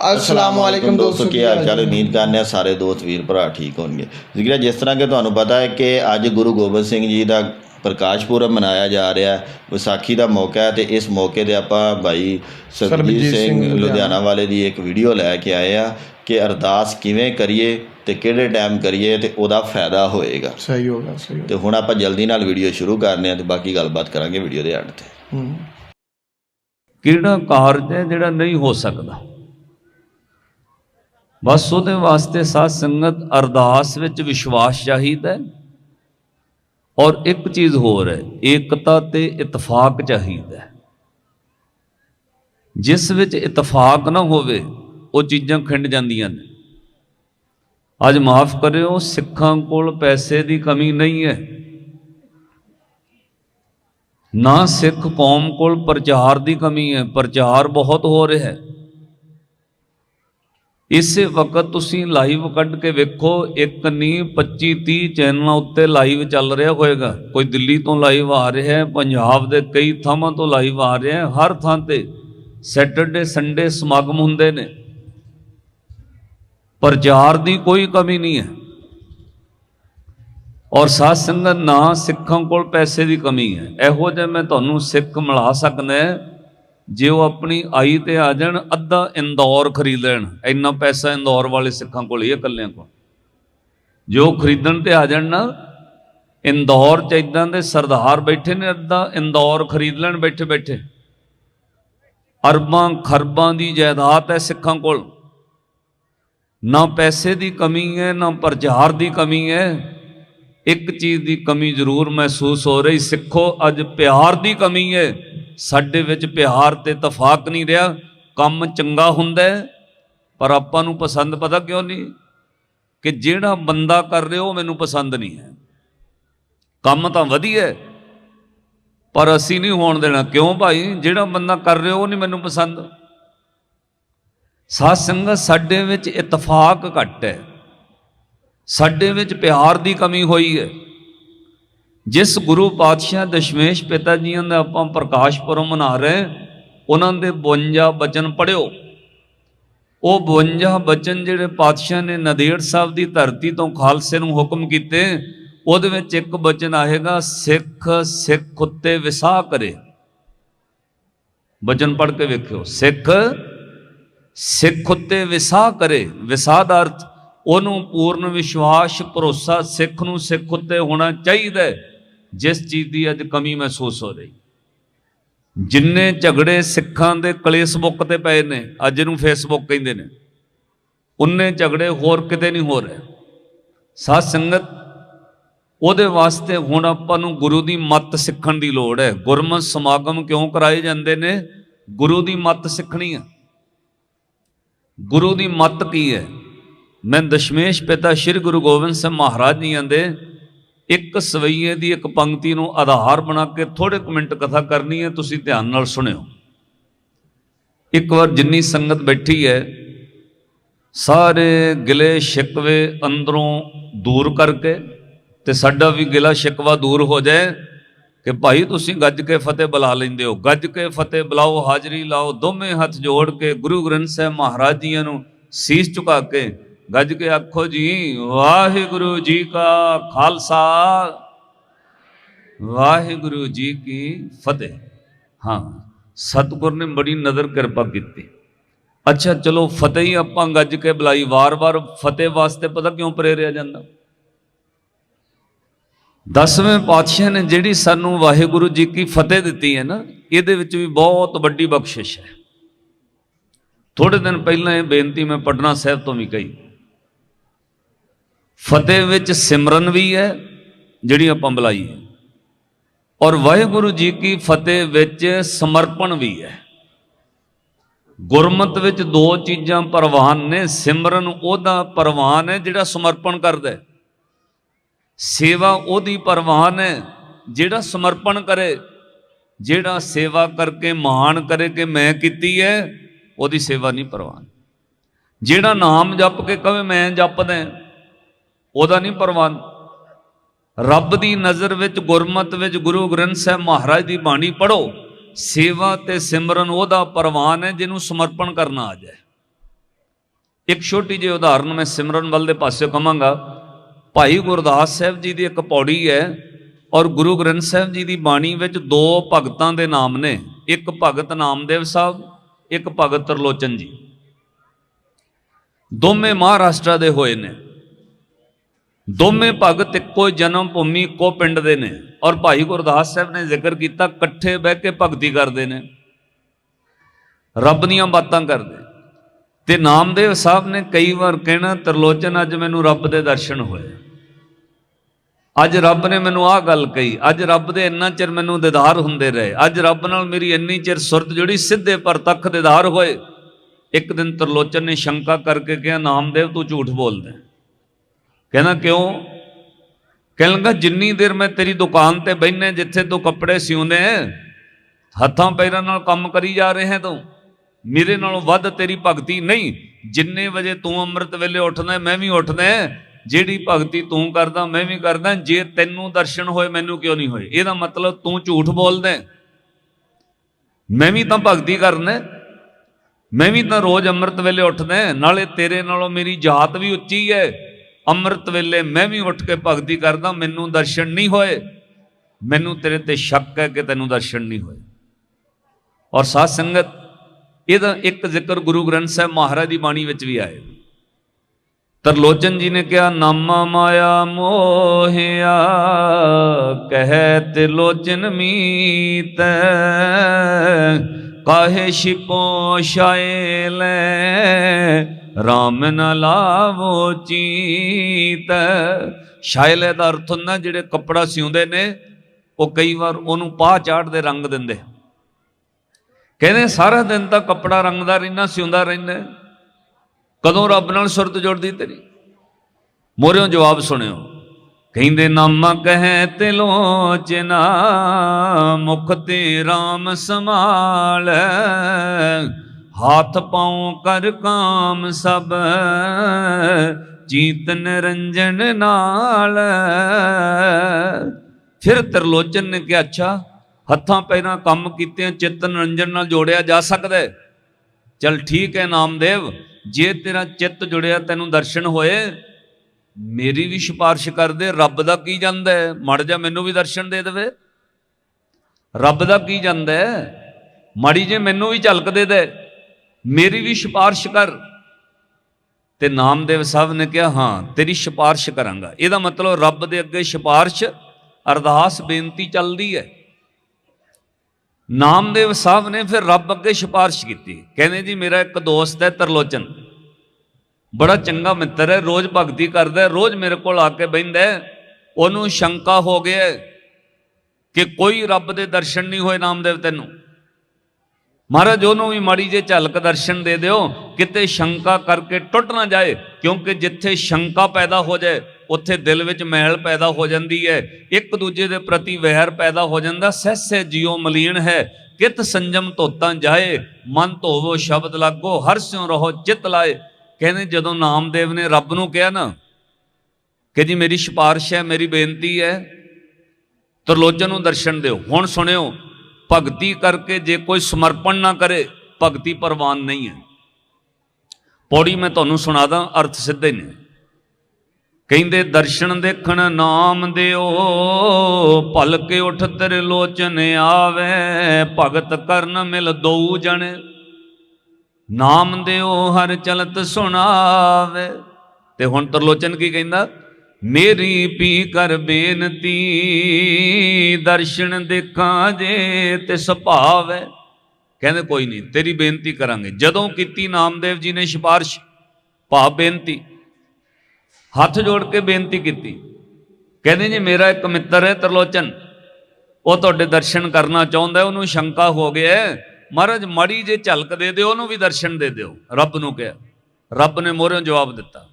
ਅਸਲਾਮ ਵਾਲੇਕੁਮ ਦੋਸਤੋ ਕੀ ਹਾਲ ਚਾਲ ਉਮੀਦ ਕਰਨੇ ਆ ਸਾਰੇ ਦੋਸਤ ਵੀਰ ਭਰਾ ਠੀਕ ਹੋਣਗੇ ਜਿਗਰਾ ਜਿਸ ਤਰ੍ਹਾਂ ਕਿ ਤੁਹਾਨੂੰ ਪਤਾ ਹੈ ਕਿ ਅੱਜ ਗੁਰੂ ਗੋਬਿੰਦ ਸਿੰਘ ਜੀ ਦਾ ਪ੍ਰਕਾਸ਼ ਪੁਰਬ ਮਨਾਇਆ ਜਾ ਰਿਹਾ ਹੈ ਵਿਸਾਖੀ ਦਾ ਮੌਕਾ ਹੈ ਤੇ ਇਸ ਮੌਕੇ ਤੇ ਆਪਾਂ ਭਾਈ ਸਰਬਜੀਤ ਸਿੰਘ ਲੁਧਿਆਣਾ ਵਾਲੇ ਦੀ ਇੱਕ ਵੀਡੀਓ ਲੈ ਕੇ ਆਏ ਆ ਕਿ ਅਰਦਾਸ ਕਿਵੇਂ ਕਰੀਏ ਤੇ ਕਿਹੜੇ ਟਾਈਮ ਕਰੀਏ ਤੇ ਉਹਦਾ ਫਾਇਦਾ ਹੋਏਗਾ ਸਹੀ ਹੋਗਾ ਸਹੀ ਤੇ ਹੁਣ ਆਪਾਂ ਜਲਦੀ ਨਾਲ ਵੀਡੀਓ ਸ਼ੁਰੂ ਕਰਨੇ ਆ ਤੇ ਬਾਕੀ ਗੱਲਬਾਤ ਕਰਾਂਗੇ ਵੀਡੀਓ ਦੇ ਐਂਡ ਤੇ ਹੂੰ ਕਿਹੜਾ ਕਾਰਜ ਹੈ ਜਿਹੜਾ ਨਹੀਂ ਹੋ ਸਕਦਾ? ਬਸ ਉਹਦੇ ਵਾਸਤੇ ਸਾਧ ਸੰਗਤ ਅਰਦਾਸ ਵਿੱਚ ਵਿਸ਼ਵਾਸ ਚਾਹੀਦਾ ਔਰ ਇੱਕ ਚੀਜ਼ ਹੋਰ ਹੈ, ਏਕਤਾ ਤੇ ਇਤਫਾਕ ਚਾਹੀਦਾ ਜਿਸ ਵਿੱਚ ਇਤਫਾਕ ਨਾ ਹੋਵੇ, ਉਹ ਚੀਜ਼ਾਂ ਖਿੰਡ ਜਾਂਦੀਆਂ ਨੇ। ਅੱਜ ਮਾਫ ਕਰਿਓ, ਸਿੱਖਾਂ ਕੋਲ ਪੈਸੇ ਦੀ ਕਮੀ ਨਹੀਂ ਹੈ। ਨਾ ਸਿੱਖ ਕੌਮ ਕੋਲ ਪ੍ਰਚਾਰ ਦੀ ਕਮੀ ਹੈ, ਪ੍ਰਚਾਰ ਬਹੁਤ ਹੋ ਰਿਹਾ ਹੈ। ਇਸੇ ਵਕਤ ਤੁਸੀਂ ਲਾਈਵ ਕੱਢ ਕੇ ਵੇਖੋ, ਇੱਕ ਨਹੀਂ 25 30 ਚੈਨਲਾਂ ਉੱਤੇ ਲਾਈਵ ਚੱਲ ਰਿਹਾ ਹੋਏਗਾ। ਕੋਈ ਦਿੱਲੀ ਤੋਂ ਲਾਈਵ ਆ ਰਿਹਾ ਹੈ, ਪੰਜਾਬ ਦੇ ਕਈ ਥਾਵਾਂ ਤੋਂ ਲਾਈਵ ਆ ਰਿਹਾ ਹੈ। ਹਰ ਥਾਂ ਤੇ ਸੈਟਰਡੇ ਸੰਡੇ ਸਮਾਗਮ ਹੁੰਦੇ ਨੇ। ਪ੍ਰਚਾਰ ਦੀ ਕੋਈ ਕਮੀ ਨਹੀਂ ਹੈ। ਔਰ ਸਾਧ ਸੰਗਤ ਨਾ ਸਿੱਖਾਂ ਕੋਲ ਪੈਸੇ ਦੀ ਕਮੀ ਹੈ। ਇਹੋ ਜਿਹਾ ਮੈਂ ਤੁਹਾਨੂੰ ਸਿੱਖ ਮਿਲਾ ਸਕਦਾ ਜੇ ਉਹ ਆਪਣੀ ਆਈ ਤੇ ਆ ਜਾਣ, ਅੱਧਾ ਇੰਦੌਰ ਖਰੀਦ ਲੈਣ। ਇੰਨਾ ਪੈਸਾ ਇੰਦੌਰ ਵਾਲੇ ਸਿੱਖਾਂ ਕੋਲ ਹੀ ਹੈ ਇਕੱਲਿਆਂ ਕੋਲ। ਜੋ ਖਰੀਦਣ ਤੇ ਆ ਜਾਣ ਨਾ, ਇੰਦੌਰ ਚ ਇਦਾਂ ਦੇ ਸਰਦਾਰ ਬੈਠੇ ਨੇ, ਅੱਧਾ ਇੰਦੌਰ ਖਰੀਦ ਲੈਣ ਬੈਠੇ ਬੈਠੇ। ਅਰਬਾਂ, ਖਰਬਾਂ ਦੀ ਜਾਇਦਾਦ ਹੈ ਸਿੱਖਾਂ ਕੋਲ। ਨਾ ਪੈਸੇ ਦੀ ਕਮੀ ਹੈ, ਨਾ ਪ੍ਰਚਾਰ ਦੀ ਕਮੀ ਹੈ। ਇੱਕ ਚੀਜ਼ ਦੀ ਕਮੀ ਜ਼ਰੂਰ ਮਹਿਸੂਸ ਹੋ ਰਹੀ, ਸਿੱਖੋ, ਅੱਜ ਪਿਆਰ ਦੀ ਕਮੀ ਹੈ। ਸਾਡੇ ਵਿੱਚ ਪਿਆਰ ਤੇ ਤਫਾਕ ਨਹੀਂ ਰਿਹਾ, ਕੰਮ ਚੰਗਾ ਹੁੰਦਾ ਪਰ ਆਪਾਂ ਨੂੰ ਪਸੰਦ ਪਤਾ ਕਿਉਂ ਨਹੀਂ? ਕਿ ਜਿਹੜਾ ਬੰਦਾ ਕਰ ਰਿਹਾ ਉਹ ਮੈਨੂੰ ਪਸੰਦ ਨਹੀਂ ਹੈ। ਕੰਮ ਤਾਂ ਵਧੀਆ ਪਰ ਅਸੀਂ ਨਹੀਂ ਹੋਣ ਦੇਣਾ। ਕਿਉਂ ਭਾਈ? ਜਿਹੜਾ ਬੰਦਾ ਕਰ ਰਿਹਾ ਉਹ ਨਹੀਂ ਮੈਨੂੰ ਪਸੰਦ। ਸਾਧ ਸੰਗਤ ਸਾਡੇ ਵਿੱਚ ਇਤਫਾਕ ਘੱਟ ਹੈ। ਸਾਡੇ ਵਿੱਚ ਪਿਆਰ ਦੀ ਕਮੀ ਹੋਈ ਹੈ। ਜਿਸ ਗੁਰੂ ਪਾਤਸ਼ਾਹ ਦਸ਼ਮੇਸ਼ ਪਿਤਾ ਜੀਆਂ ਦਾ ਆਪਾਂ ਪ੍ਰਕਾਸ਼ ਪੁਰਬ ਮਨਾ ਰਹੇ ਉਹਨਾਂ ਦੇ 52 ਬਚਨ ਪੜਿਓ ਉਹ 52 ਬਚਨ ਜਿਹੜੇ ਪਾਤਸ਼ਾਹ ਨੇ ਨਦੇੜ ਸਾਹਿਬ ਦੀ ਧਰਤੀ ਤੋਂ ਖਾਲਸੇ ਨੂੰ ਹੁਕਮ ਕੀਤੇ, ਉਹਦੇ ਵਿੱਚ ਇੱਕ ਬਚਨ ਆਏਗਾ, ਸਿੱਖ ਸਿੱਖ ਉੱਤੇ ਵਿਸਾਹ ਕਰੇ। ਬਚਨ ਪੜ੍ਹ ਕੇ ਵੇਖਿਓ, ਸਿੱਖ ਸਿੱਖ ਉੱਤੇ ਵਿਸਾਹ ਕਰੇ। ਵਿਸਾਹ ਦਾ ਅਰਥ, ਉਹਨੂੰ ਪੂਰਨ ਵਿਸ਼ਵਾਸ, ਭਰੋਸਾ ਸਿੱਖ ਨੂੰ ਸਿੱਖ ਉੱਤੇ ਹੋਣਾ ਚਾਹੀਦਾ ਹੈ। ਜਿਸ ਚੀਜ਼ ਦੀ ਅੱਜ ਕਮੀ ਮਹਿਸੂਸ ਹੋ ਰਹੀ। ਜਿੰਨੇ ਝਗੜੇ ਸਿੱਖਾਂ ਦੇ ਕਲੇਸ਼ ਬੁੱਕ ਤੇ ਪਏ ਨੇ, ਅੱਜ ਨੂੰ ਫੇਸਬੁੱਕ ਕਹਿੰਦੇ ਨੇ। ਉਨੇ ਝਗੜੇ ਹੋਰ ਕਿਤੇ ਨਹੀਂ ਹੋ ਰਹੇ। ਸਾਧ ਸੰਗਤ, ਉਹਦੇ ਵਾਸਤੇ ਹੁਣ ਆਪਾਂ ਨੂੰ ਗੁਰੂ ਦੀ ਮੱਤ ਸਿੱਖਣ ਦੀ ਲੋੜ ਹੈ। ਗੁਰਮਤ ਸਮਾਗਮ ਕਿਉਂ ਕਰਾਏ ਜਾਂਦੇ ਨੇ? ਗੁਰੂ ਦੀ ਮੱਤ ਸਿੱਖਣੀ ਹੈ। ਗੁਰੂ ਦੀ ਮੱਤ ਕੀ ਹੈ? ਮੈਂ ਦਸ਼ਮੇਸ਼ ਪਿਤਾ ਸ੍ਰੀ ਗੁਰੂ ਗੋਬਿੰਦ ਸਿੰਘ ਮਹਾਰਾਜ ਜੀ ਦੇ ਇੱਕ ਸਵਈਏ ਦੀ ਇੱਕ ਪੰਕਤੀ ਨੂੰ ਆਧਾਰ ਬਣਾ ਕੇ ਥੋੜੇ ਕੁ ਮਿੰਟ ਕਥਾ ਕਰਨੀ ਹੈ, ਤੁਸੀਂ ਧਿਆਨ ਨਾਲ ਸੁਣਿਓ। ਇੱਕ ਵਾਰ ਜਿੰਨੀ ਸੰਗਤ ਬੈਠੀ ਹੈ, ਸਾਰੇ ਗਿਲੇ ਸ਼ਿਕਵੇ ਅੰਦਰੋਂ ਦੂਰ ਕਰਕੇ ਤੇ ਸਾਡਾ ਵੀ ਗਿਲਾ ਸ਼ਿਕਵਾ ਦੂਰ ਹੋ ਜਾਏ ਕਿ ਭਾਈ ਤੁਸੀਂ ਗੱਜ ਕੇ ਫਤਿਹ ਬੁਲਾ ਲੈਂਦੇ ਹੋ। ਗੱਜ ਕੇ ਫਤਿਹ ਬੁਲਾਓ, ਹਾਜ਼ਰੀ ਲਾਓ, ਦੋਵੇਂ ਹੱਥ ਜੋੜ ਕੇ ਗੁਰੂ ਗ੍ਰੰਥ ਸਾਹਿਬ ਮਹਾਰਾਜ ਜੀਆਂ ਨੂੰ ਸੀਸ ਝੁਕਾ ਕੇ ਗੱਜ ਕੇ ਆਖੋ ਜੀ, ਵਾਹਿਗੁਰੂ ਜੀ ਕਾ ਖਾਲਸਾ। ਵਾਹਿਗੁਰੂ ਜੀ ਕੀ ਫਤਿਹ। ਹਾਂ, ਸਤਿਗੁਰ ਨੇ ਬੜੀ ਨਜ਼ਰ ਕਿਰਪਾ ਕੀਤੀ। ਅੱਛਾ, ਚਲੋ ਫਤਿਹ ਹੀ ਆਪਾਂ ਗੱਜ ਕੇ ਬੁਲਾਈ। ਵਾਰ-ਵਾਰ ਫਤਿਹ ਵਾਸਤੇ ਪਤਾ ਕਿਉਂ ਪ੍ਰੇਰਿਆ ਜਾਂਦਾ? ਦਸਵੇਂ ਪਾਤਸ਼ਾਹ ਨੇ ਜਿਹੜੀ ਸਾਨੂੰ ਵਾਹਿਗੁਰੂ ਜੀ ਕੀ ਫਤਿਹ ਦਿੱਤੀ ਹੈ ਨਾ, ਇਹਦੇ ਵਿੱਚ ਵੀ ਬਹੁਤ ਵੱਡੀ ਬਖਸ਼ਿਸ਼ ਹੈ। ਥੋੜੇ ਦਿਨ ਪਹਿਲਾਂ ਇਹ ਬੇਨਤੀ ਮੈਂ ਪਟਨਾ ਸਾਹਿਬ ਤੋਂ ਵੀ ਕਹੀ। ਫਤਿਹ ਵਿੱਚ ਸਿਮਰਨ ਵੀ ਹੈ, ਜਿਹੜੀ ਆਪਾਂ ਬੁਲਾਈ ਹੈ। ਔਰ ਵਾਹਿਗੁਰੂ ਜੀ ਕੀ ਫਤਿਹ ਵਿੱਚ ਸਮਰਪਣ ਵੀ ਹੈ। ਗੁਰਮਤ ਵਿੱਚ ਦੋ ਚੀਜ਼ਾਂ ਪ੍ਰਵਾਨ ਨੇ, ਸਿਮਰਨ ਉਹਦਾ ਪ੍ਰਵਾਨ ਹੈ ਜਿਹੜਾ ਸਮਰਪਣ ਕਰਦਾ ਹੈ। ਸੇਵਾ ਉਹਦੀ ਪ੍ਰਵਾਨ ਹੈ ਜਿਹੜਾ ਸਮਰਪਣ ਕਰੇ। ਜਿਹੜਾ ਸੇਵਾ ਕਰਕੇ ਮਾਣ ਕਰੇ ਕਿ ਮੈਂ ਕੀਤੀ ਹੈ, ਉਹਦੀ ਸੇਵਾ ਨਹੀਂ ਪ੍ਰਵਾਨ। ਜਿਹੜਾ ਨਾਮ ਜਪ ਕੇ ਕਵੇ ਮੈਂ ਜਪਦਾ ਉਹਦਾ ਨਹੀਂ ਪ੍ਰਵਾਨ ਰੱਬ ਦੀ ਨਜ਼ਰ ਵਿੱਚ, ਗੁਰਮਤ ਵਿੱਚ ਗੁਰੂ ਗ੍ਰੰਥ ਸਾਹਿਬ ਮਹਾਰਾਜ ਦੀ ਬਾਣੀ ਪੜੋ ਸੇਵਾ ਤੇ ਸਿਮਰਨ ਉਹਦਾ ਪ੍ਰਵਾਨ ਹੈ, ਜਿਹਨੂੰ ਸਮਰਪਣ ਕਰਨਾ ਆ ਜਾਏ। ਇੱਕ ਛੋਟੀ ਜਿਹੀ ਉਦਾਹਰਨ ਮੈਂ ਸਿਮਰਨ ਵੱਲ ਦੇ ਪਾਸੇ ਕਵਾਂਗਾ ਭਾਈ ਗੁਰਦਾਸ ਸਾਹਿਬ ਜੀ ਦੀ ਇੱਕ ਪੌੜੀ ਹੈ ਔਰ ਗੁਰੂ ਗ੍ਰੰਥ ਸਾਹਿਬ ਜੀ ਦੀ ਬਾਣੀ ਵਿੱਚ ਦੋ ਭਗਤਾਂ ਦੇ ਨਾਮ ਨੇ। ਇੱਕ ਭਗਤ ਨਾਮਦੇਵ ਸਾਹਿਬ, ਇੱਕ ਭਗਤ ਤਰਲੋਚਨ ਜੀ। ਦੋਵੇਂ ਮਹਾਰਾਸ਼ਟਰ ਦੇ ਹੋਏ ਨੇ। ਦੋਵੇਂ ਭਗਤ ਇੱਕੋ ਜਨਮ ਭੂਮੀ, ਇੱਕੋ ਪਿੰਡ ਦੇ ਨੇ। ਔਰ ਭਾਈ ਗੁਰਦਾਸ ਸਾਹਿਬ ਨੇ ਜ਼ਿਕਰ ਕੀਤਾ, ਇਕੱਠੇ ਬਹਿ ਕੇ ਭਗਤੀ ਕਰਦੇ ਨੇ। ਰੱਬ ਦੀਆਂ ਬਾਤਾਂ ਕਰਦੇ। ਤੇ ਨਾਮਦੇਵ ਸਾਹਿਬ ਨੇ ਕਈ ਵਾਰ ਕਹਿਣਾ, ਤਰਲੋਚਨ, ਅੱਜ ਮੈਨੂੰ ਰੱਬ ਦੇ ਦਰਸ਼ਨ ਹੋਏ। ਅੱਜ ਰੱਬ ਨੇ ਮੈਨੂੰ ਆਹ ਗੱਲ ਕਹੀ, ਅੱਜ ਰੱਬ ਦੇ ਇੰਨਾ ਚਿਰ ਮੈਨੂੰ ਦੀਦਾਰ ਹੁੰਦੇ ਰਹੇ। ਅੱਜ ਰੱਬ ਨਾਲ ਮੇਰੀ ਇੰਨੀ ਚਿਰ ਸੁਰਤ ਜੁੜੀ, ਸਿੱਧੇ ਪ੍ਰਤੱਖ ਦੀਦਾਰ ਹੋਏ। ਇੱਕ ਦਿਨ ਤਰਲੋਚਨ ਨੇ ਸ਼ੰਕਾ ਕਰਕੇ ਕਿਹਾ, ਨਾਮਦੇਵ ਤੂੰ ਝੂਠ ਬੋਲਦਾ ਕਹਿੰਦਾ ਕਿਉਂ? ਕਹਿਣ ਲੱਗਾ ਜਿੰਨੀ ਦੇਰ ਮੈਂ ਤੇਰੀ ਦੁਕਾਨ ਤੇ ਬੈਠਨੇ ਜਿੱਥੇ ਤੂੰ ਕੱਪੜੇ ਸਿਉਂਦੇ ਹੈ, ਹੱਥਾਂ ਪੈਰਾਂ ਨਾਲ ਕੰਮ ਕਰੀ ਜਾ ਰਹੇ ਹੈ ਤੂੰ। ਮੇਰੇ ਨਾਲੋਂ ਵੱਧ ਤੇਰੀ ਭਗਤੀ ਨਹੀਂ। ਜਿੰਨੇ ਵਜੇ ਤੂੰ ਅੰਮ੍ਰਿਤ ਵੇਲੇ ਉੱਠਦਾ ਮੈਂ ਵੀ ਉੱਠਦਾ ਜਿਹੜੀ ਭਗਤੀ ਤੂੰ ਕਰਦਾ ਮੈਂ ਵੀ ਕਰਦਾ। ਜੇ ਤੈਨੂੰ ਦਰਸ਼ਨ ਹੋਏ ਮੈਨੂੰ ਕਿਉਂ ਨਹੀਂ ਹੋਏ? ਇਹਦਾ ਮਤਲਬ ਤੂੰ ਝੂਠ ਬੋਲਦਾ ਮੈਂ ਵੀ ਤਾਂ ਭਗਤੀ ਕਰਨਾ ਮੈਂ ਵੀ ਤਾਂ ਰੋਜ਼ ਅੰਮ੍ਰਿਤ ਵੇਲੇ ਉੱਠਦਾ ਨਾਲੇ ਤੇਰੇ ਨਾਲੋਂ ਮੇਰੀ ਜਾਤ ਵੀ ਉੱਚੀ ਹੈ ਅੰਮ੍ਰਿਤ ਵੇਲੇ ਮੈਂ ਵੀ ਉੱਠ ਕੇ ਭਗਤੀ ਕਰਦਾ, ਮੈਨੂੰ ਦਰਸ਼ਨ ਨਹੀਂ ਹੋਏ। ਮੈਨੂੰ ਤੇਰੇ ਤੇ ਸ਼ੱਕ ਹੈ ਕਿ ਤੈਨੂੰ ਦਰਸ਼ਨ ਨਹੀਂ ਹੋਏ। ਔਰ ਸਾਧ ਸੰਗਤ, ਇਹਦਾ ਇੱਕ ਜ਼ਿਕਰ ਗੁਰੂ ਗ੍ਰੰਥ ਸਾਹਿਬ ਮਹਾਰਾਜ ਦੀ ਬਾਣੀ ਵਿੱਚ ਵੀ ਆਏ ਤਰਲੋਚਨ ਜੀ ਨੇ ਕਿਹਾ, ਨਾਮਾ ਮਾਇਆ ਮੋਹਿਆ ਕਹਿ ਤਿਲੋਚਨ ਮੀਤ ਕਾਹੇ ਛਿਪੋ ਲੈ RAM ਨ ਲਾਵੋ ਚੀਤ। ਛਾਇਲੇ ਦਾ ਅਰਥ ਹੁੰਦਾ ਜਿਹੜੇ ਕੱਪੜਾ ਸਿਉਂਦੇ ਨੇ, ਉਹ ਕਈ ਵਾਰ ਉਹਨੂੰ ਪਾਹ ਚਾੜਦੇ ਰੰਗ ਦਿੰਦੇ। ਕਹਿੰਦੇ ਸਾਰਾ ਦਿਨ ਤਾਂ ਕੱਪੜਾ ਰੰਗਦਾ ਰਹਿਣਾ ਸਿਉਂਦਾ ਰਹਿੰਦਾ। ਕਦੋਂ ਰੱਬ ਨਾਲ ਸੁਰਤ ਜੁੜਦੀ ਤੇਰੀ? ਮੋਰਿਓ ਜਵਾਬ ਸੁਣਿਓ। ਕਹਿੰਦੇ, ਨਾਮਾ ਕਹੈ ਤਿਲੋਚਨਾ ਮੁਖ ਤੇ RAM ਸਮਾਲ ਹੱਥ ਪਾਉ ਕਰ ਕਾਮ ਸਭ, ਜੀਤ ਨਿਰੰਜਨ ਨਾਲ। ਫਿਰ ਤਰਲੋਚਨ ਨੇ ਕਿਹਾ, ਅੱਛਾ, ਹੱਥਾਂ ਪੈਰਾਂ ਕੰਮ ਕੀਤੇ ਚਿੱਤ ਨਿਰੰਜਨ ਨਾਲ ਜੋੜਿਆ ਜਾ ਸਕਦਾ ਹੈ। ਚਲ ਠੀਕ ਹੈ, ਨਾਮਦੇਵ, ਜੇ ਤੇਰਾ ਚਿੱਤ ਜੁੜਿਆ, ਤੈਨੂੰ ਦਰਸ਼ਨ ਹੋਏ ਮੇਰੀ ਵੀ ਸਿਫਾਰਿਸ਼ ਕਰਦੇ, ਰੱਬ ਦਾ ਕੀ ਜਾਂਦਾ ਹੈ? ਮੜ ਜਾ ਮੈਨੂੰ ਵੀ ਦਰਸ਼ਨ ਦੇ ਦੇਵੇ। ਰੱਬ ਦਾ ਕੀ ਜਾਂਦਾ ਹੈ? ਮਾੜੀ ਜੇ ਮੈਨੂੰ ਵੀ ਝਲਕ ਦੇ ਦੇ। ਮੇਰੀ ਵੀ ਸਿਫਾਰਿਸ਼ ਕਰ। ਤੇ ਨਾਮਦੇਵ ਸਾਹਿਬ ਨੇ ਕਿਹਾ, ਹਾਂ, ਤੇਰੀ ਸਿਫਾਰਿਸ਼ ਕਰਾਂਗਾ। ਇਹਦਾ ਮਤਲਬ ਰੱਬ ਦੇ ਅੱਗੇ ਸਿਫਾਰਿਸ਼, ਅਰਦਾਸ, ਬੇਨਤੀ ਚੱਲਦੀ ਹੈ। ਨਾਮਦੇਵ ਸਾਹਿਬ ਨੇ ਫਿਰ ਰੱਬ ਅੱਗੇ ਸਿਫਾਰਿਸ਼ ਕੀਤੀ। ਕਹਿੰਦੇ ਜੀ, ਮੇਰਾ ਇੱਕ ਦੋਸਤ ਹੈ ਤਰਲੋਚਨ। ਬੜਾ ਚੰਗਾ ਮਿੱਤਰ ਹੈ, ਰੋਜ਼ ਭਗਤੀ ਕਰਦਾ ਹੈ, ਰੋਜ਼ ਮੇਰੇ ਕੋਲ ਆ ਕੇ ਬਹਿੰਦਾ ਉਹਨੂੰ ਸ਼ੰਕਾ ਹੋ ਗਿਆ ਕਿ ਕੋਈ ਰੱਬ ਦੇ ਦਰਸ਼ਨ ਨਹੀਂ ਹੋਏ ਨਾਮਦੇਵ ਤੈਨੂੰ। ਮਹਾਰਾਜ, ਉਹਨੂੰ ਵੀ ਮਾੜੀ ਜੇ ਝਲਕ ਦਰਸ਼ਨ ਦੇ ਦਿਓ, ਕਿਤੇ ਸ਼ੰਕਾ ਕਰਕੇ ਟੁੱਟ ਨਾ ਜਾਏ, ਕਿਉਂਕਿ ਜਿੱਥੇ ਸ਼ੰਕਾ ਪੈਦਾ ਹੋ ਜਾਏ, ਉੱਥੇ ਦਿਲ ਵਿੱਚ ਮਹਿਲ ਪੈਦਾ ਹੋ ਜਾਂਦੀ ਹੈ। ਇੱਕ ਦੂਜੇ ਦੇ ਪ੍ਰਤੀ ਵਹਿਰ ਪੈਦਾ ਹੋ ਜਾਂਦਾ, ਸਹਿਸੇ ਜਿਉ ਮਲੀਨ ਹੈ, ਕਿਤ ਸੰਜਮ ਧੋਤਾ ਜਾਏ, ਮਨ ਧੋਵੋ ਸ਼ਬਦ ਲਾਗੋ, ਹਰ ਸਿਉ ਰਹੋ ਚਿਤ ਲਾਏ। ਕਹਿੰਦੇ ਜਦੋਂ ਨਾਮਦੇਵ ਨੇ ਰੱਬ ਨੂੰ ਕਿਹਾ ਨਾ ਕਿ ਜੀ ਮੇਰੀ ਸਿਫਾਰਿਸ਼ ਹੈ, ਮੇਰੀ ਬੇਨਤੀ ਹੈ, ਤਰਲੋਚਨ ਨੂੰ ਦਰਸ਼ਨ ਦਿਓ। ਹੁਣ ਸੁਣਿਓ, ਭਗਤੀ ਕਰਕੇ ਜੇ ਕੋਈ ਸਮਰਪਣ ਨਾ ਕਰੇ, ਭਗਤੀ ਪ੍ਰਵਾਨ ਨਹੀਂ ਹੈ। ਪੌੜੀ ਮੈਂ ਤੁਹਾਨੂੰ ਸੁਣਾਦਾ ਅਰਥ ਸਿੱਧੇ ਨੇ। ਕਹਿੰਦੇ, ਦਰਸ਼ਨ ਦੇਖਣ ਨਾਮ ਦਿਓ ਭਲ ਕੇ ਉਠ ਤੇਰੇ ਲੋਚਨ ਆਵੇ, ਭਗਤ ਕਰਨ ਮਿਲ ਦੋ ਜਣੇ। ਨਾਮ ਦਿਓ ਹਰ ਚਲਤ ਸੁਣਾਵੇ। ਤੇ ਹੁਣ ਤਰਲੋਚਨ ਕੀ ਕਹਿੰਦਾ? ਮੇਰੀ ਪੀ ਕਰ ਬੇਨਤੀ, ਦਰਸ਼ਨ ਦੇਖਾਂ ਜੇ ਤੇ ਸੁਭਾਵੈ। ਕਹਿੰਦੇ ਕੋਈ ਨਹੀਂ, ਤੇਰੀ ਬੇਨਤੀ ਕਰਾਂਗੇ। ਜਦੋਂ ਕੀਤੀ ਨਾਮਦੇਵ ਜੀ ਨੇ ਸਿਫਾਰਿਸ਼ ਭਾਵ ਬੇਨਤੀ। ਹੱਥ ਜੋੜ ਕੇ ਬੇਨਤੀ ਕੀਤੀ। ਕਹਿੰਦੇ ਜੀ, ਮੇਰਾ ਇੱਕ ਮਿੱਤਰ ਹੈ ਤਰਲੋਚਨ। ਉਹ ਤੁਹਾਡੇ ਦਰਸ਼ਨ ਕਰਨਾ ਚਾਹੁੰਦਾ, ਉਹਨੂੰ ਸ਼ੰਕਾ ਹੋ ਗਿਆ ਮਹਾਰਾਜ, ਮੜੀ ਜੇ ਝਲਕ ਦੇ ਦਿਓ, ਉਹਨੂੰ ਵੀ ਦਰਸ਼ਨ ਦੇ ਦਿਓ। ਰੱਬ ਨੂੰ ਕਿਹਾ। ਰੱਬ ਨੇ ਮੋਹਰਿਓਂ ਜਵਾਬ ਦਿੱਤਾ।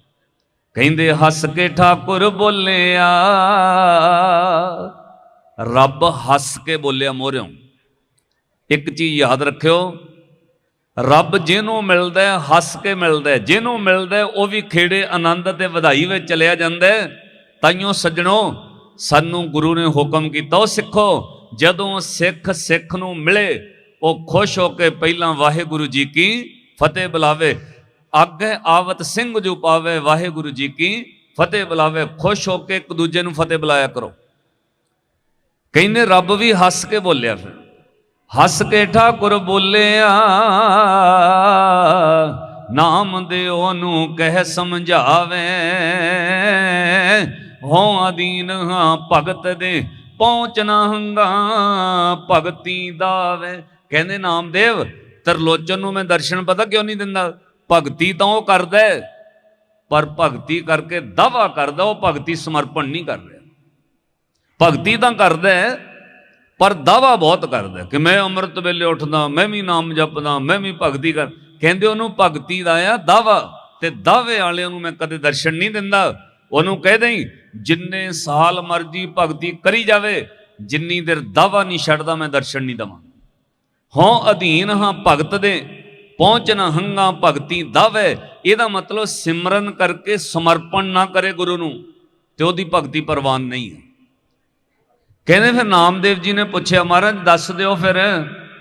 ਕਹਿੰਦੇ, ਹੱਸ ਕੇ ਠਾਕੁਰ ਬੋਲਿਆ। ਰੱਬ ਹੱਸ ਕੇ ਬੋਲਿਆ ਮੋਹਰਿਓਂ ਇੱਕ ਚੀਜ਼ ਯਾਦ ਰੱਖਿਓ, ਰੱਬ ਜਿਹਨੂੰ ਮਿਲਦਾ ਹੈ, ਹੱਸ ਕੇ ਮਿਲਦਾ ਹੈ। ਜਿਹਨੂੰ ਮਿਲਦਾ ਹੈ, ਉਹ ਵੀ ਖੇੜੇ ਆਨੰਦ ਤੇ ਵਧਾਈ ਵਿੱਚ ਚਲਿਆ ਜਾਂਦਾ ਹੈ। ਤਾਈਓ ਸੱਜਣੋ, ਸਾਨੂੰ ਗੁਰੂ ਨੇ ਹੁਕਮ ਕੀਤਾ, ਉਹ ਸਿੱਖੋ। ਜਦੋਂ ਸਿੱਖ ਸਿੱਖ ਨੂੰ ਮਿਲੇ ਉਹ ਖੁਸ਼ ਹੋ ਕੇ ਪਹਿਲਾਂ ਵਾਹਿਗੁਰੂ ਜੀ ਕੀ ਫਤਿਹ ਬੁਲਾਵੇ ਆਗੇ ਆਵਤ ਸਿੰਘ ਜੋ ਪਾਵੇ ਵਾਹਿਗੁਰੂ ਜੀ ਕੀ ਫਤਿਹ ਬੁਲਾਵੇ, ਖੁਸ਼ ਹੋ ਕੇ ਇੱਕ ਦੂਜੇ ਨੂੰ ਫਤਿਹ ਬੁਲਾਇਆ ਕਰੋ। ਕਹਿੰਦੇ ਰੱਬ ਵੀ ਹੱਸ ਕੇ ਬੋਲਿਆ ਫਿਰ। ਹੱਸ ਕੇ ਠਾਕੁਰ ਬੋਲਿਆ, ਨਾਮ ਦੇ ਉਹਨੂੰ ਕਹਿ ਸਮਝਾਵੇ। ਹੋ ਅਦੀਨ ਹਾਂ ਭਗਤ ਦੇ, ਪਹੁੰਚਣਾ ਹੰਗਾ ਭਗਤੀ ਦਾਵੇ। ਕਹਿੰਦੇ ਨਾਮਦੇਵ ਤਰਲੋਚਨ ਨੂੰ ਮੈਂ ਦਰਸ਼ਨ ਪਤਾ ਕਿਉਂ ਨਹੀਂ ਦਿੰਦਾ? ਭਗਤੀ ਤਾਂ ਉਹ ਕਰਦਾ ਹੈ, ਪਰ ਭਗਤੀ ਕਰਕੇ ਦਾਵਾ ਕਰਦਾ ਉਹ ਭਗਤੀ ਸਮਰਪਣ ਨਹੀਂ ਕਰ ਰਿਹਾ। ਭਗਤੀ ਤਾਂ ਕਰਦਾ ਹੈ, ਪਰ ਦਾਵਾ ਬਹੁਤ ਕਰਦਾ ਕਿ ਮੈਂ ਅੰਮ੍ਰਿਤ ਵੇਲੇ ਉੱਠਦਾ ਮੈਂ ਵੀ ਨਾਮ ਜਪਦਾ ਮੈਂ ਵੀ ਭਗਤੀ ਕਰ। ਕਹਿੰਦੇ ਉਹਨੂੰ ਭਗਤੀ ਦਾ ਆ ਦਾਵਾ ਤੇ ਦਾਵੇ ਵਾਲਿਆਂ ਨੂੰ ਮੈਂ ਕਦੇ ਦਰਸ਼ਨ ਨਹੀਂ ਦਿੰਦਾ। ਉਹਨੂੰ ਕਹਿ ਦੇਈ ਜਿੰਨੇ ਸਾਲ ਮਰਜ਼ੀ ਭਗਤੀ ਕਰੀ ਜਾਵੇ ਜਿੰਨੀ ਦੇਰ ਦਾਵਾ ਨਹੀਂ ਛੱਡਦਾ ਮੈਂ ਦਰਸ਼ਨ ਨਹੀਂ ਦਵਾਂ ਹੋਂ ਅਧੀਨ ਹਾਂ ਭਗਤ ਦੇ ਪਹੁੰਚਣਾ ਹੰਗਾ ਭਗਤੀ ਦਾਵੇ। ਇਹਦਾ ਮਤਲਬ ਸਿਮਰਨ ਕਰਕੇ ਸਮਰਪਣ ਨਾ ਕਰੇ ਗੁਰੂ ਨੂੰ, ਤੇ ਉਹਦੀ ਭਗਤੀ ਪ੍ਰਵਾਨ ਨਹੀਂ ਹੈ। ਕਹਿੰਦੇ ਫਿਰ ਨਾਮਦੇਵ ਜੀ ਨੇ ਪੁੱਛਿਆ, ਮਹਾਰਾਜ ਦੱਸ ਦਿਓ ਫਿਰ,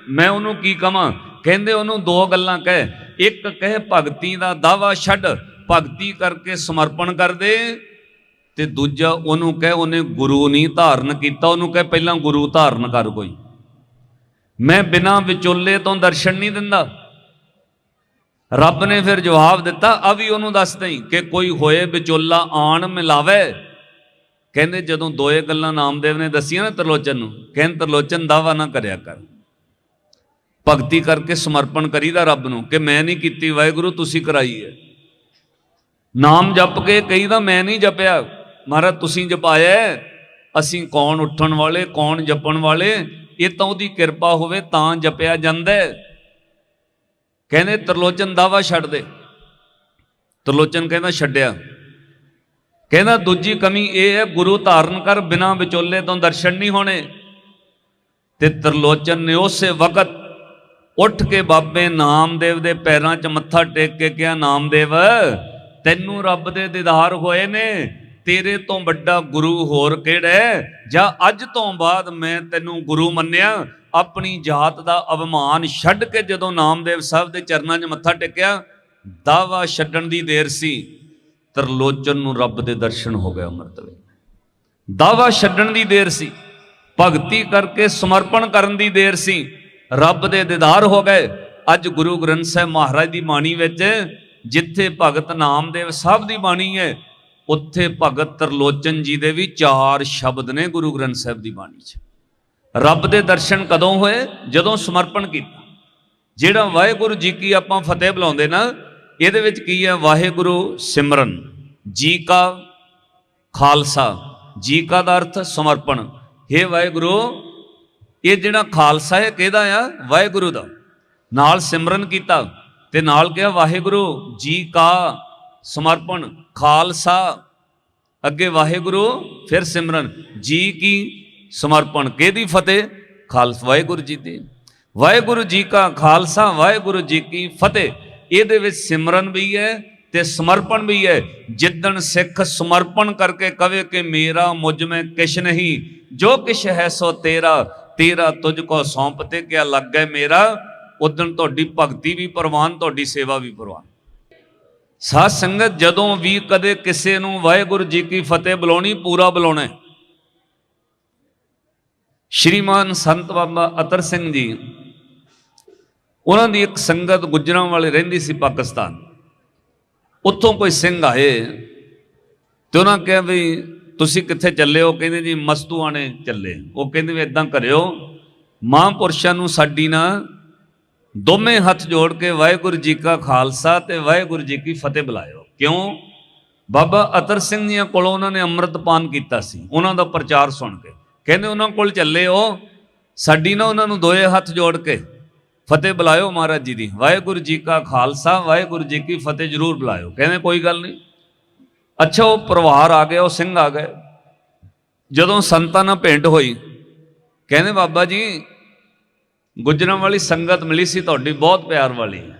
ਮੈਂ ਉਹਨੂੰ ਕੀ ਕਵਾਂ? ਕਹਿੰਦੇ ਉਹਨੂੰ ਦੋ ਗੱਲਾਂ ਕਹਿ। ਇੱਕ ਕਹੇ, ਭਗਤੀ ਦਾ ਦਾਵਾ ਛੱਡ, ਭਗਤੀ ਕਰਕੇ ਸਮਰਪਣ ਕਰ ਦੇ। ਤੇ ਦੂਜਾ ਉਹਨੂੰ ਕਹੇ, ਉਹਨੇ ਗੁਰੂ ਨਹੀਂ ਧਾਰਨ ਕੀਤਾ, ਉਹਨੂੰ ਕਹੇ, ਪਹਿਲਾਂ ਗੁਰੂ ਧਾਰਨ ਕਰ ਕੋਈ। ਮੈਂ ਬਿਨਾਂ ਵਿਚੋਲੇ ਤੋਂ ਦਰਸ਼ਨ ਨਹੀਂ ਦਿੰਦਾ। ਰੱਬ ਨੇ ਫਿਰ ਜਵਾਬ ਦਿੱਤਾ, ਆ ਵੀ ਉਹਨੂੰ ਦੱਸ ਦਈ ਕਿ ਕੋਈ ਹੋਏ ਵਿਚੋਲਾ ਆਣ ਮਿਲਾਵੇ। ਕਹਿੰਦੇ ਜਦੋਂ ਦੋਏ ਗੱਲਾਂ ਨਾਮਦੇਵ ਨੇ ਦੱਸੀਆਂ ਨਾ ਤਰਲੋਚਨ ਨੂੰ ਕਹਿੰਦੇ ਤਰਲੋਚਨ ਦਾਵਾ ਨਾ ਕਰਿਆ ਕਰ। ਭਗਤੀ ਕਰਕੇ ਸਮਰਪਣ ਕਰੀਦਾ ਰੱਬ ਨੂੰ ਕਿ ਮੈਂ ਨਹੀਂ ਕੀਤੀ, ਵਾਹਿਗੁਰੂ ਤੁਸੀਂ ਕਰਾਈ ਹੈ। ਨਾਮ ਜਪ ਕੇ ਕਹੀਦਾ, ਮੈਂ ਨਹੀਂ ਜਪਿਆ। ਮਹਾਰਾਜ, ਤੁਸੀਂ ਜਪਾਇਆ ਅਸੀਂ ਕੌਣ ਉੱਠਣ ਵਾਲੇ, ਕੌਣ ਜਪਣ ਵਾਲੇ? ਇਹ ਤਾਂ ਉਹਦੀ ਕਿਰਪਾ ਹੋਵੇ ਤਾਂ ਜਪਿਆ ਜਾਂਦਾ ਕਹਿੰਦੇ ਤਰਲੋਚਨ ਦਾਵਾ ਛੱਡ ਦੇ। ਤਰਲੋਚਨ ਕਹਿੰਦਾ ਛੱਡਿਆ। ਕਹਿੰਦਾ ਦੂਜੀ ਕਮੀ ਇਹ ਹੈ, ਗੁਰੂ ਧਾਰਨ ਕਰ ਬਿਨਾਂ ਵਿਚੋਲੇ ਤੋਂ ਦਰਸ਼ਨ ਨਹੀਂ ਹੋਣੇ। ਤੇ ਤਰਲੋਚਨ ਨੇ ਉਸੇ ਵਕਤ ਉੱਠ ਕੇ ਬਾਬੇ ਨਾਮਦੇਵ ਦੇ ਪੈਰਾਂ 'ਚ ਮੱਥਾ ਟੇਕ ਕੇ ਕਿਹਾ, ਨਾਮਦੇਵ, ਤੈਨੂੰ ਰੱਬ ਦੇ ਦੀਦਾਰ ਹੋਏ ਨੇ। ਤੇਰੇ ਤੋਂ ਵੱਡਾ ਗੁਰੂ ਹੋਰ ਕਿਹੜਾ ਹੈ? ਜਾਂ ਅੱਜ ਤੋਂ ਬਾਅਦ ਮੈਂ ਤੈਨੂੰ ਗੁਰੂ ਮੰਨਿਆ? ਆਪਣੀ ਜਾਤ ਦਾ ਅਭਿਮਾਨ ਛੱਡ ਕੇ ਜਦੋਂ ਨਾਮਦੇਵ ਸਾਹਿਬ ਦੇ ਚਰਨਾਂ 'ਚ ਮੱਥਾ ਟੇਕਿਆ, ਦਾਵਾ ਛੱਡਣ ਦੀ ਦੇਰ ਸੀ। ਤਰਲੋਚਨ ਨੂੰ ਰੱਬ ਦੇ ਦਰਸ਼ਨ ਹੋ ਗਏ ਅੰਮ੍ਰਿਤ ਵੇਲੇ। ਦਾਵਾ ਛੱਡਣ ਦੀ ਦੇਰ ਸੀ। ਭਗਤੀ ਕਰਕੇ ਸਮਰਪਣ ਕਰਨ ਦੀ ਦੇਰ ਸੀ। ਰੱਬ ਦੇ ਦੀਦਾਰ ਹੋ ਗਏ। ਅੱਜ ਗੁਰੂ ਗ੍ਰੰਥ ਸਾਹਿਬ ਮਹਾਰਾਜ ਦੀ ਬਾਣੀ ਵਿੱਚ ਜਿੱਥੇ ਭਗਤ ਨਾਮਦੇਵ ਸਾਹਿਬ ਦੀ ਬਾਣੀ ਹੈ ਉੱਥੇ ਭਗਤ ਤਰਲੋਚਨ ਜੀ ਦੇ ਵੀ ਚਾਰ ਸ਼ਬਦ ਨੇ ਗੁਰੂ ਗ੍ਰੰਥ ਸਾਹਿਬ ਦੀ ਬਾਣੀ 'ਚ। ਰੱਬ ਦੇ ਦਰਸ਼ਨ ਕਦੋਂ ਹੋਏ? ਜਦੋਂ ਸਮਰਪਣ ਕੀਤਾ। ਜਿਹੜਾ ਵਾਹਿਗੁਰੂ ਜੀ ਕੀ ਆਪਾਂ ਫਤਿਹ ਬੁਲਾਉਂਦੇ ਨਾ, ਇਹਦੇ ਵਿੱਚ ਕੀ ਹੈ? ਵਾਹਿਗੁਰੂ ਸਿਮਰਨ, ਜੀ ਕਾ ਖਾਲਸਾ, ਜੀ ਕਾ ਦਾ ਅਰਥ ਸਮਰਪਣ। हे ਵਾਹਿਗੁਰੂ, ਇਹ ਜਿਹੜਾ ਖਾਲਸਾ ਹੈ ਕਿਹਦਾ ਆ? ਵਾਹਿਗੁਰੂ ਦਾ। ਨਾਲ ਸਿਮਰਨ ਕੀਤਾ ਤੇ ਨਾਲ ਕਿਹਾ, ਵਾਹਿਗੁਰੂ ਜੀ ਕਾ ਸਮਰਪਣ, ਖਾਲਸਾ। ਅੱਗੇ ਵਾਹਿਗੁਰੂ, ਫਿਰ ਸਿਮਰਨ। ਜੀ ਕੀ ਸਮਰਪਣ, ਕਿਹਦੀ ਫਤਿਹ? ਖਾਲਸਾ, ਵਾਹਿਗੁਰੂ ਜੀ ਦੀ। ਵਾਹਿਗੁਰੂ ਜੀ ਕਾ ਖਾਲਸਾ, ਵਾਹਿਗੁਰੂ ਜੀ ਕੀ ਫਤਿਹ। ਇਹਦੇ ਵਿੱਚ ਸਿਮਰਨ ਵੀ ਹੈ ਤੇ ਸਮਰਪਣ ਵੀ ਹੈ। ਜਿੱਦਣ ਸਿੱਖ ਸਮਰਪਣ ਕਰਕੇ ਕਵੇ ਕਿ ਮੇਰਾ ਮੁਝ ਮੈਂ ਕਿਛ ਨਹੀਂ, ਜੋ ਕਿਛ ਹੈ ਸੋ ਤੇਰਾ ਤੇਰਾ ਤੁਝ ਕੋ ਸੌਂਪ ਤੇ ਕਿਆ ਲੱਗੈ ਮੇਰਾ, ਉਦਣ ਤੁਹਾਡੀ ਭਗਤੀ ਵੀ ਪ੍ਰਵਾਨ, ਤੁਹਾਡੀ ਸੇਵਾ ਵੀ ਪ੍ਰਵਾਨ। ਸਾਧ ਸੰਗਤ ਜਦੋਂ ਵੀ ਕਦੇ ਕਿਸੇ ਨੂੰ ਵਾਹਿਗੁਰੂ ਜੀ ਕੀ ਫਤਿਹ ਬੁਲਾਉਣੀ, ਪੂਰਾ ਬੁਲਾਉਣਾ ਸ਼੍ਰੀਮਾਨ ਸੰਤ ਬਾਬਾ ਅਤਰ ਸਿੰਘ ਜੀ, ਉਹਨਾਂ ਦੀ ਇੱਕ ਸੰਗਤ ਗੁਜਰਾਂ ਵਾਲੇ ਰਹਿੰਦੀ ਸੀ ਪਾਕਿਸਤਾਨ। ਉੱਥੋਂ ਕੋਈ ਸਿੰਘ ਆਏ ਤੇ ਉਹਨਾਂ ਕਿਹਾ ਵੀ ਤੁਸੀਂ ਕਿੱਥੇ ਚੱਲੇ ਹੋ? ਕਹਿੰਦੇ ਜੀ, ਮਸਤੂਆਣੇ ਚੱਲੇ। ਉਹ ਕਹਿੰਦੇ ਵੀ ਇਦਾਂ ਕਰਿਓ, ਮਹਾਂਪੁਰਸ਼ਾਂ ਨੂੰ ਸਾਡੀ ਨਾ ਦੋਵੇਂ ਹੱਥ ਜੋੜ ਕੇ ਵਾਹਿਗੁਰੂ ਜੀ ਕਾ ਖਾਲਸਾ ਤੇ ਵਾਹਿਗੁਰੂ ਜੀ ਕੀ ਫਤਿਹ ਬੁਲਾਇਓ। ਕਿਉਂ? ਬਾਬਾ ਅਤਰ ਸਿੰਘ ਜੀਆਂ ਕੋਲੋਂ ਉਹਨਾਂ ਨੇ ਅੰਮ੍ਰਿਤ ਪਾਨ ਕੀਤਾ ਸੀ। ਉਹਨਾਂ ਦਾ ਪ੍ਰਚਾਰ ਸੁਣ ਕੇ। ਕਹਿੰਦੇ ਉਹਨਾਂ ਕੋਲ ਚੱਲੇ ਉਹ ਸਾਡੀ ਨਾ ਉਹਨਾਂ ਨੂੰ ਦੋਏ ਹੱਥ ਜੋੜ ਕੇ। ਫਤਿਹ ਬੁਲਾਇਓ ਮਹਾਰਾਜ ਜੀ ਦੀ। ਵਾਹਿਗੁਰੂ ਜੀ ਕਾ ਖਾਲਸਾ, ਵਾਹਿਗੁਰੂ ਜੀ ਕੀ ਫਤਿਹ ਜ਼ਰੂਰ ਬੁਲਾਇਓ। ਕਹਿੰਦੇ ਕੋਈ ਗੱਲ ਨਹੀਂ। ਅੱਛਾ, ਉਹ ਪਰਿਵਾਰ ਆ ਗਿਆ, ਉਹ ਸਿੰਘ ਆ ਗਏ ਜਦੋਂ ਸੰਤਾਂ ਨਾਲ ਭੇਂਟ ਹੋਈ। ਕਹਿੰਦੇ ਬਾਬਾ ਜੀ ਗੁਜਰਾਂ ਵਾਲੀ ਸੰਗਤ ਮਿਲੀ ਸੀ ਤੁਹਾਡੀ, ਬਹੁਤ ਪਿਆਰ ਵਾਲੀ।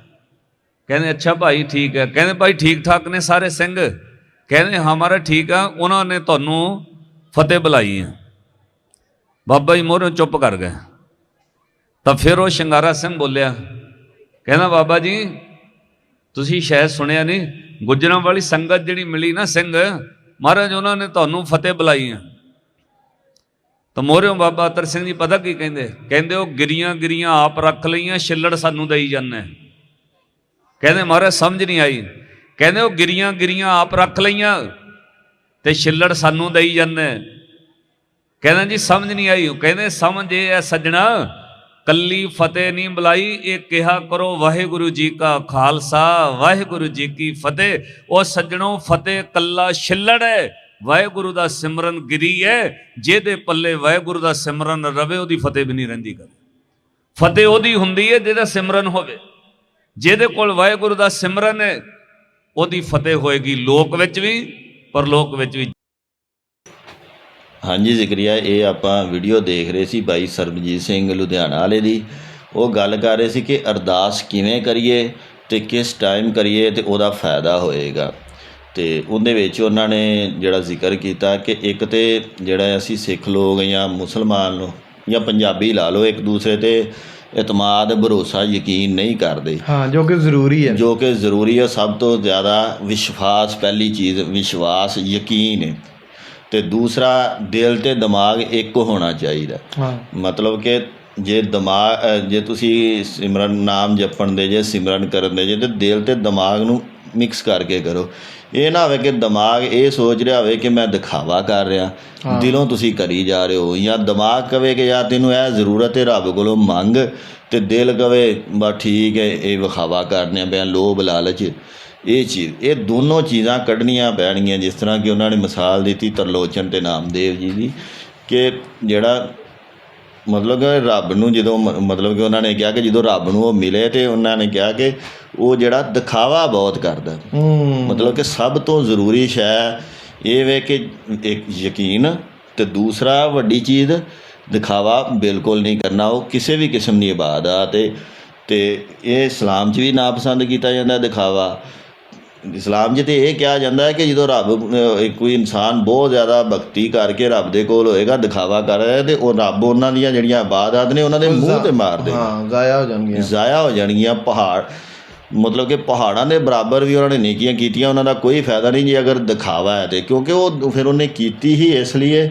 ਕਹਿੰਦੇ, ਅੱਛਾ ਭਾਈ, ਠੀਕ ਹੈ। ਕਹਿੰਦੇ, ਭਾਈ ਠੀਕ ਠਾਕ ਨੇ ਸਾਰੇ ਸਿੰਘ। ਕਹਿੰਦੇ ਹਮਾਰਾ ਠੀਕ ਆ। ਉਹਨਾਂ ਨੇ ਤੁਹਾਨੂੰ ਫਤਿਹ ਬੁਲਾਈ ਆ। ਬਾਬਾ ਜੀ ਮੋਹਰੋਂ ਚੁੱਪ ਕਰ ਗਏ। ਤਾਂ ਫਿਰ ਉਹ ਸ਼ਿੰਗਾਰਾ ਸਿੰਘ ਬੋਲਿਆ, ਕਹਿੰਦਾ, ਬਾਬਾ ਜੀ, ਤੁਸੀਂ ਸ਼ਾਇਦ ਸੁਣਿਆ ਨਹੀਂ, ਗੁਜਰਾਂ ਵਾਲੀ ਸੰਗਤ ਜਿਹੜੀ ਮਿਲੀ ਨਾ ਸਿੰਘ, ਮਹਾਰਾਜ, ਉਹਨਾਂ ਨੇ ਤੁਹਾਨੂੰ ਫਤਿਹ ਬੁਲਾਈ ਆ। ਤਾਂ ਮੋਹਰਿਓ ਬਾਬਾ ਅਤਰ ਸਿੰਘ ਜੀ ਪਤਾ ਕੀ ਕਹਿੰਦੇ? ਕਹਿੰਦੇ ਉਹ ਗਿਰੀਆਂ ਗਿਰੀਆਂ ਆਪ ਰੱਖ ਲਈਆਂ, ਛਿੱਲੜ ਸਾਨੂੰ ਦੇਈ ਜਾਂਦੇ। ਕਹਿੰਦੇ ਮਹਾਰਾਜ ਸਮਝ ਨਹੀਂ ਆਈ। ਕਹਿੰਦੇ ਉਹ ਗਿਰੀਆਂ ਗਿਰੀਆਂ ਆਪ ਰੱਖ ਲਈਆਂ ਤੇ ਛਿੱਲੜ ਸਾਨੂੰ ਦੇਈ ਜਾਂਦਾ। ਕਹਿੰਦੇ ਜੀ ਸਮਝ ਨਹੀਂ ਆਈ। ਉਹ ਕਹਿੰਦੇ ਸਮਝ ਇਹ ਹੈ ਸੱਜਣਾ, ਕੱਲੀ ਫਤਿਹ ਨਹੀਂ ਬੁਲਾਈ, ਇਹ ਕਿਹਾ ਕਰੋ ਵਾਹਿਗੁਰੂ ਜੀ ਕਾ ਖਾਲਸਾ, ਵਾਹਿਗੁਰੂ ਜੀ ਕੀ ਫਤਿਹ। ਉਹ ਸੱਜਣੋ, ਫਤਿਹ ਕੱਲਾ ਛਿੱਲੜ ਹੈ। ਵਾਹਿਗੁਰੂ ਦਾ ਸਿਮਰਨ ਗਿਰੀ ਹੈ, ਜਿਹਦੇ ਪੱਲੇ ਵਾਹਿਗੁਰੂ ਦਾ ਸਿਮਰਨ ਰਵੇ, ਉਹਦੀ ਫਤਿਹ ਵੀ ਨਹੀਂ ਰਹਿੰਦੀ ਕਦੇ। ਫਤਿਹ ਉਹਦੀ ਹੁੰਦੀ ਹੈ ਜਿਹਦਾ ਸਿਮਰਨ ਹੋਵੇ। ਜਿਹਦੇ ਕੋਲ ਵਾਹਿਗੁਰੂ ਦਾ ਸਿਮਰਨ ਹੈ, ਉਹਦੀ ਫਤਿਹ ਹੋਏਗੀ ਲੋਕ ਵਿੱਚ ਵੀ ਪਰਲੋਕ ਵਿੱਚ ਵੀ। ਹਾਂਜੀ, ਜ਼ਿਕਰੀਆ, ਇਹ ਆਪਾਂ ਵੀਡੀਓ ਦੇਖ ਰਹੇ ਸੀ ਭਾਈ ਸਰਬਜੀਤ ਸਿੰਘ ਲੁਧਿਆਣਾ ਵਾਲੇ ਦੀ। ਉਹ ਗੱਲ ਕਰ ਰਹੇ ਸੀ ਕਿ ਅਰਦਾਸ ਕਿਵੇਂ ਕਰੀਏ ਤੇ ਕਿਸ ਟਾਈਮ ਕਰੀਏ ਤੇ ਉਹਦਾ ਫਾਇਦਾ ਹੋਏਗਾ। ਤੇ ਉਹਦੇ ਵਿੱਚ ਉਹਨਾਂ ਨੇ ਜਿਹੜਾ ਜ਼ਿਕਰ ਕੀਤਾ ਕਿ ਇੱਕ ਤੇ ਜਿਹੜਾ ਅਸੀਂ ਸਿੱਖ ਲੋਕ ਜਾਂ ਮੁਸਲਮਾਨ ਜਾਂ ਪੰਜਾਬੀ ਲਾ ਲਓ ਇੱਕ ਦੂਸਰੇ ਤੇ ਇਤਮਾਦ ਭਰੋਸਾ ਯਕੀਨ ਨਹੀਂ ਕਰਦੇ। ਹਾਂ ਜੋ ਕਿ ਜ਼ਰੂਰੀ ਹੈ। ਜੋ ਕਿ ਜ਼ਰੂਰੀ ਹੈ ਸਭ ਤੋਂ ਜ਼ਿਆਦਾ ਵਿਸ਼ਵਾਸ ਪਹਿਲੀ ਚੀਜ਼ ਵਿਸ਼ਵਾਸ ਯਕੀਨ ਹੈ। ਤੇ ਦੂਸਰਾ ਦਿਲ ਤੇ ਦਿਮਾਗ ਇੱਕ ਹੋਣਾ ਚਾਹੀਦਾ। ਹਾਂ। ਮਤਲਬ ਕਿ ਜੇ ਦਿਮਾਗ ਜੇ ਤੁਸੀਂ ਸਿਮਰਨ ਨਾਮ ਜਪਣ ਦੇ ਜੇ ਸਿਮਰਨ ਕਰਨ ਦੇ ਜੇ ਤੇ ਦਿਲ ਤੇ ਦਿਮਾਗ ਨੂੰ ਮਿਕਸ ਕਰਕੇ ਕਰੋ। ਇਹ ਨਾ ਹੋਵੇ ਕਿ ਦਿਮਾਗ ਇਹ ਸੋਚ ਰਿਹਾ ਹੋਵੇ ਕਿ ਮੈਂ ਦਿਖਾਵਾ ਕਰ ਰਿਹਾ। ਦਿਲੋਂ ਤੁਸੀਂ ਕਰੀ ਜਾ ਰਹੇ ਹੋ ਜਾਂ ਦਿਮਾਗ ਕਵੇ ਕਿ ਯਾਰ ਤੈਨੂੰ ਇਹ ਜ਼ਰੂਰਤ ਹੈ ਰੱਬ ਕੋਲੋਂ ਮੰਗ ਤੇ ਦਿਲ ਕਵੇ ਬਸ ਠੀਕ ਹੈ ਇਹ ਵਿਖਾਵਾ ਕਰਨੇ ਪਿਆ ਲੋਭ ਲਾਲਚ। ਇਹ ਚੀਜ਼ ਇਹ ਦੋਨੋਂ ਚੀਜ਼ਾਂ ਕੱਢਣੀਆਂ ਪੈਣਗੀਆਂ ਜਿਸ ਤਰ੍ਹਾਂ ਕਿ ਉਹਨਾਂ ਨੇ ਮਿਸਾਲ ਦਿੱਤੀ ਤਰਲੋਚਨ ਤੇ ਨਾਮਦੇਵ ਜੀ ਦੀ ਕਿ ਜਿਹੜਾ ਮਤਲਬ ਕਿ ਰੱਬ ਨੂੰ ਜਦੋਂ ਮ- ਮਤਲਬ ਕਿ ਉਹਨਾਂ ਨੇ ਕਿਹਾ ਕਿ ਜਦੋਂ ਰੱਬ ਨੂੰ ਉਹ ਮਿਲੇ ਤੇ ਉਹਨਾਂ ਨੇ ਕਿਹਾ ਕਿ ਉਹ ਜਿਹੜਾ ਦਿਖਾਵਾ ਬਹੁਤ ਕਰਦਾ। ਮਤਲਬ ਕਿ ਸਭ ਤੋਂ ਜ਼ਰੂਰੀ ਸ਼ੈ ਇਹ ਵੇ ਕਿ ਇੱਕ ਯਕੀਨ ਤੇ ਦੂਸਰਾ ਵੱਡੀ ਚੀਜ਼ ਦਿਖਾਵਾ ਬਿਲਕੁਲ ਨਹੀਂ ਕਰਨਾ ਉਹ ਕਿਸੇ ਵੀ ਕਿਸਮ ਦੀ ਇਬਾਦਤ ਹੈ ਤੇ ਇਹ ਇਸਲਾਮ 'ਚ ਵੀ ਨਾਪਸੰਦ ਕੀਤਾ ਜਾਂਦਾ ਦਿਖਾਵਾ। ਇਸਲਾਮ 'ਚ ਤੇ ਇਹ ਕਿਹਾ ਜਾਂਦਾ ਹੈ ਕਿ ਜਦੋਂ ਰੱਬ ਕੋਈ ਇਨਸਾਨ ਬਹੁਤ ਜ਼ਿਆਦਾ ਭਗਤੀ ਕਰਕੇ ਰੱਬ ਦੇ ਕੋਲ ਹੋਏਗਾ ਦਿਖਾਵਾ ਕਰ ਰਿਹਾ ਤੇ ਉਹ ਰੱਬ ਉਹਨਾਂ ਦੀਆਂ ਜਿਹੜੀਆਂ ਇਬਾਦਤ ਨੇ ਉਹਨਾਂ ਦੇ ਮੂੰਹ ਤੇ ਮਾਰ ਦੇਗਾ ਹਾਂ ਜ਼ਾਇਆ ਹੋ ਜਾਣਗੀਆਂ। ਜ਼ਾਇਆ ਹੋ ਜਾਣਗੀਆਂ ਪਹਾੜ। ਮਤਲਬ ਕਿ ਪਹਾੜਾਂ ਦੇ ਬਰਾਬਰ ਵੀ ਉਹਨਾਂ ਨੇ ਨੇਕੀਆਂ ਕੀਤੀਆਂ ਉਹਨਾਂ ਦਾ ਕੋਈ ਫਾਇਦਾ ਨਹੀਂ ਜੇ ਅਗਰ ਦਿਖਾਵਾ ਹੈ ਤੇ ਕਿਉਂਕਿ ਉਹ ਫਿਰ ਉਹਨੇ ਕੀਤੀ ਹੀ ਇਸ ਲਈ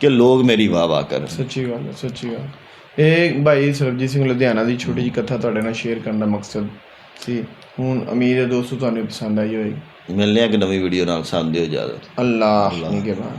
ਕਿ ਲੋਕ ਮੇਰੀ ਵਾਹ ਵਾਹ ਕਰਨ। ਸੱਚੀ ਗੱਲ ਹੈ ਸੱਚੀ ਗੱਲ। ਇਹ ਭਾਈ ਸਰਬਜੀਤ ਸਿੰਘ ਲੁਧਿਆਣਾ ਦੀ ਛੋਟੀ ਜਿਹੀ ਕਥਾ ਤੁਹਾਡੇ ਨਾਲ ਸ਼ੇਅਰ ਕਰਨ ਦਾ ਮਕਸਦ ਸੀ। ਹੁਣ ਉਮੀਦ ਹੈ ਦੋਸਤੋ ਤੁਹਾਨੂੰ ਪਸੰਦ ਆਈ ਹੋਏਗੀ। ਮਿਲਨੇ ਆ ਕਿ ਨਵੀਂ ਵੀਡੀਓ ਨਾਲ। ਸਾਥ ਦਿਓ ਇਜਾਜ਼ਤ ਅੱਲਾਹ ਨਿਗਹਿਬਾਨ